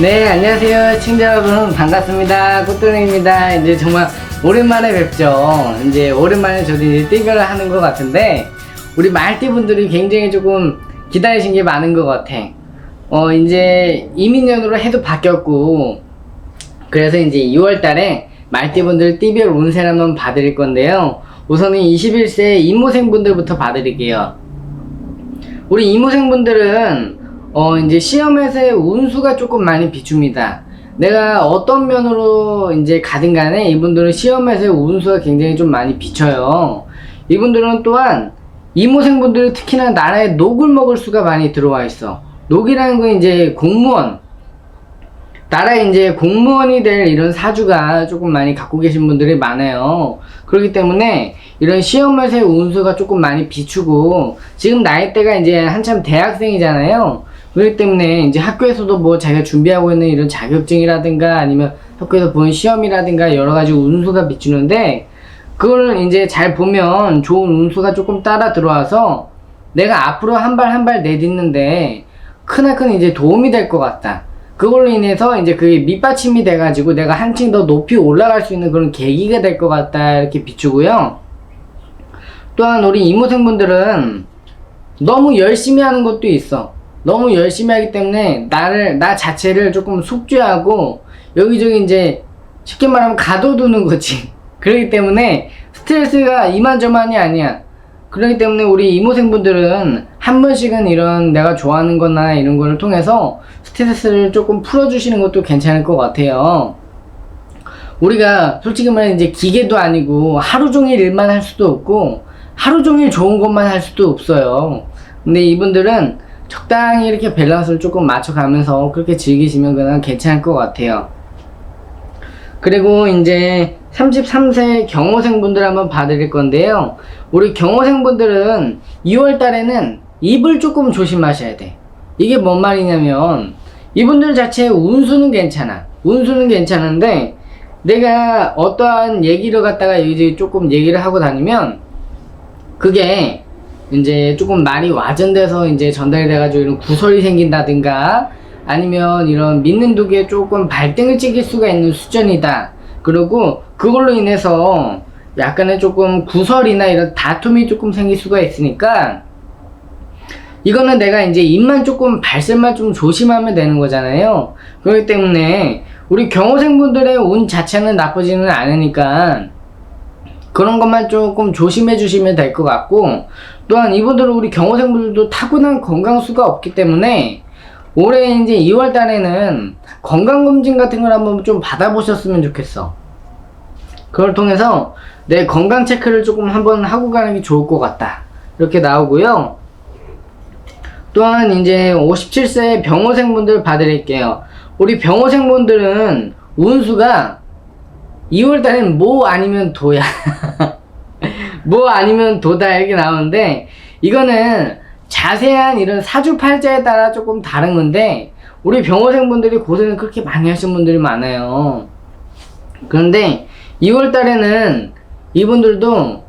네, 안녕하세요. 친자 여러분. 반갑습니다. 꽃돌이입니다. 이제 정말 오랜만에 뵙죠. 이제 오랜만에 저도 이제 띠별을 하는 것 같은데, 우리 말띠분들이 굉장히 조금 기다리신 게 많은 것 같아. 어, 이제 이민년으로 해도 바뀌었고, 그래서 이제 2월 달에 말띠분들 띠별 운세를 한번 봐드릴 건데요. 우선은 21세 임모생분들부터 봐드릴게요. 우리 이모생분들은 어 이제 시험에서의 운수가 조금 많이 비춥니다. 내가 어떤 면으로 이제 가든 간에 이분들은 시험에서의 운수가 굉장히 좀 많이 비쳐요. 이분들은 또한 이모생분들이 특히나 나라에 녹을 먹을 수가 많이 들어와 있어. 녹이라는 건 이제 공무원, 나라에 이제 공무원이 될 이런 사주가 조금 많이 갖고 계신 분들이 많아요. 그렇기 때문에 이런 시험에서의 운수가 조금 많이 비추고 지금 나이대가 이제 한참 대학생이잖아요. 그렇기 때문에 이제 학교에서도 뭐 자기가 준비하고 있는 이런 자격증이라든가 아니면 학교에서 보는 시험이라든가 여러 가지 운수가 비추는데 그거를 이제 잘 보면 좋은 운수가 조금 따라 들어와서 내가 앞으로 한 발 한 발 내딛는데 크나큰 이제 도움이 될 것 같다. 그걸로 인해서 이제 그게 밑받침이 돼가지고 내가 한층 더 높이 올라갈 수 있는 그런 계기가 될 것 같다 이렇게 비추고요. 또한 우리 이모생분들은 너무 열심히 하는 것도 있어. 너무 열심히 하기 때문에 나를 나 자체를 조금 숙제하고 여기저기 이제 쉽게 말하면 가둬두는 거지. 그렇기 때문에 스트레스가 이만저만이 아니야. 그렇기 때문에 우리 이모생분들은 한 번씩은 이런 내가 좋아하는 거나 이런 거를 통해서 스트레스를 조금 풀어주시는 것도 괜찮을 것 같아요. 우리가 솔직히 말해 이제 기계도 아니고 하루 종일 일만 할 수도 없고 하루 종일 좋은 것만 할 수도 없어요. 근데 이분들은 적당히 이렇게 밸런스를 조금 맞춰가면서 그렇게 즐기시면 그냥 괜찮을 것 같아요. 그리고 이제 33세 경호생분들 한번 봐드릴 건데요. 우리 경호생분들은 2월 달에는 입을 조금 조심하셔야 돼. 이게 뭔 말이냐면 이분들 자체의 운수는 괜찮아. 운수는 괜찮은데 내가 어떠한 얘기를 갖다가 이제 조금 얘기를 하고 다니면 그게 이제 조금 말이 와전돼서 이제 전달이 돼가지고 이런 구설이 생긴다든가 아니면 이런 믿는 독에 조금 발등을 찍일 수가 있는 수준이다. 그리고 그걸로 인해서 약간의 조금 구설이나 이런 다툼이 조금 생길 수가 있으니까 이거는 내가 이제 입만 조금 발설만 좀 조심하면 되는 거잖아요. 그렇기 때문에 우리 경호생분들의 운 자체는 나쁘지는 않으니까 그런 것만 조금 조심해 주시면 될 것 같고 또한 이분들은 우리 경호생분들도 타고난 건강수가 없기 때문에 올해 이제 2월 달에는 건강검진 같은 걸 한번 좀 받아보셨으면 좋겠어. 그걸 통해서 내 건강 체크를 조금 한번 하고 가는 게 좋을 것 같다. 이렇게 나오고요. 또한 이제 57세 병호생분들 봐드릴게요. 우리 병호생분들은 운수가 2월 달엔 뭐 아니면 도야. 뭐 아니면 도다 이렇게 나오는데 이거는 자세한 이런 사주팔자에 따라 조금 다른 건데 우리 병호생분들이 고생을 그렇게 많이 하신 분들이 많아요. 그런데 2월 달에는 이분들도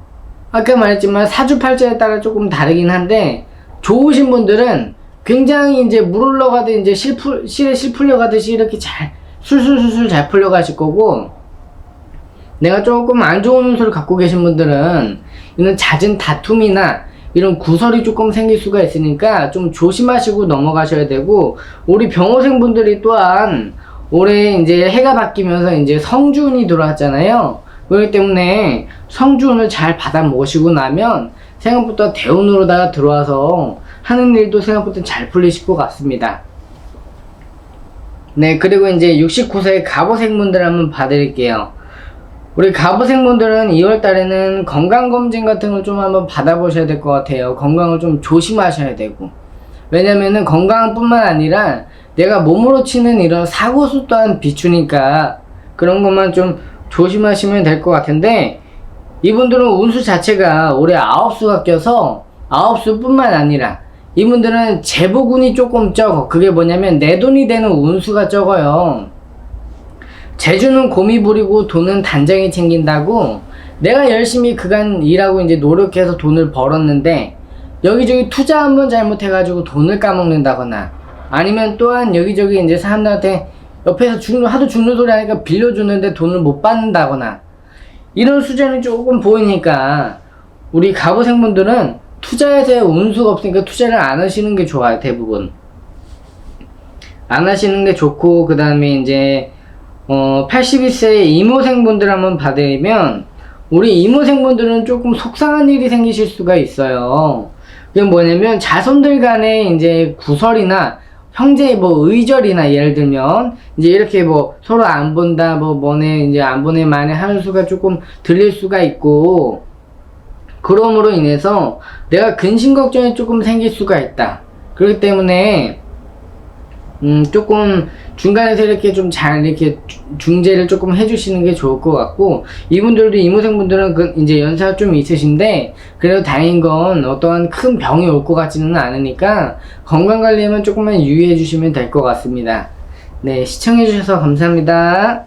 아까 말했지만 사주팔자에 따라 조금 다르긴 한데 좋으신 분들은 굉장히 이제 물 올라가듯 이제 실 풀, 실에 실 풀려 가듯이 이렇게 잘 술술술술 잘 풀려 가실 거고 내가 조금 안 좋은 운수를 갖고 계신 분들은 이런 잦은 다툼이나 이런 구설이 조금 생길 수가 있으니까 좀 조심하시고 넘어가셔야 되고 우리 병호생 분들이 또한 올해 이제 해가 바뀌면서 이제 성준이 들어왔잖아요. 그렇기 때문에 성준을 잘 받아 모시고 나면 생각보다 대운으로다가 들어와서 하는 일도 생각보다 잘 풀리실 것 같습니다. 네, 그리고 이제 69세 갑오생 분들 한번 봐드릴게요. 우리 갑오생분들은 2월 달에는 건강검진 같은 걸 좀 한번 받아보셔야 될 것 같아요. 건강을 좀 조심하셔야 되고. 왜냐면은 건강뿐만 아니라 내가 몸으로 치는 이런 사고수 또한 비추니까 그런 것만 좀 조심하시면 될 것 같은데 이분들은 운수 자체가 올해 아홉수가 껴서 아홉수뿐만 아니라 이분들은 재보군이 조금 적어. 그게 뭐냐면 내 돈이 되는 운수가 적어요. 재주는 곰이 부리고 돈은 단장이 챙긴다고 내가 열심히 그간 일하고 이제 노력해서 돈을 벌었는데 여기저기 투자 한번 잘못해가지고 돈을 까먹는다거나 아니면 또한 여기저기 이제 사람들한테 옆에서 죽는 하도 죽는 소리 하니까 빌려주는데 돈을 못 받는다거나 이런 수준이 조금 보이니까 우리 가보생분들은 투자에 운수가 없으니까 투자를 안 하시는 게 좋아요 대부분. 안 하시는 게 좋고 그 다음에 이제 어 81세 이모생분들 한번 받으면 우리 이모생분들은 조금 속상한 일이 생기실 수가 있어요. 그게 뭐냐면 자손들 간에 이제 구설이나 형제 뭐 의절이나 예를 들면 이제 이렇게 뭐 서로 안 본다 뭐 뭐네 이제 안 보내 만에 하는 수가 조금 들릴 수가 있고 그럼으로 인해서 내가 근심 걱정이 조금 생길 수가 있다. 그렇기 때문에 음, 조금 중간에서 이렇게 좀 잘 이렇게 주- 중재를 조금 해주시는 게 좋을 것 같고 이분들도 이모생분들은 그 이제 연세가 좀 있으신데 그래도 다행인 건 어떠한 큰 병이 올 것 같지는 않으니까 건강 관리에만 조금만 유의해 주시면 될 것 같습니다. 네 시청해 주셔서 감사합니다.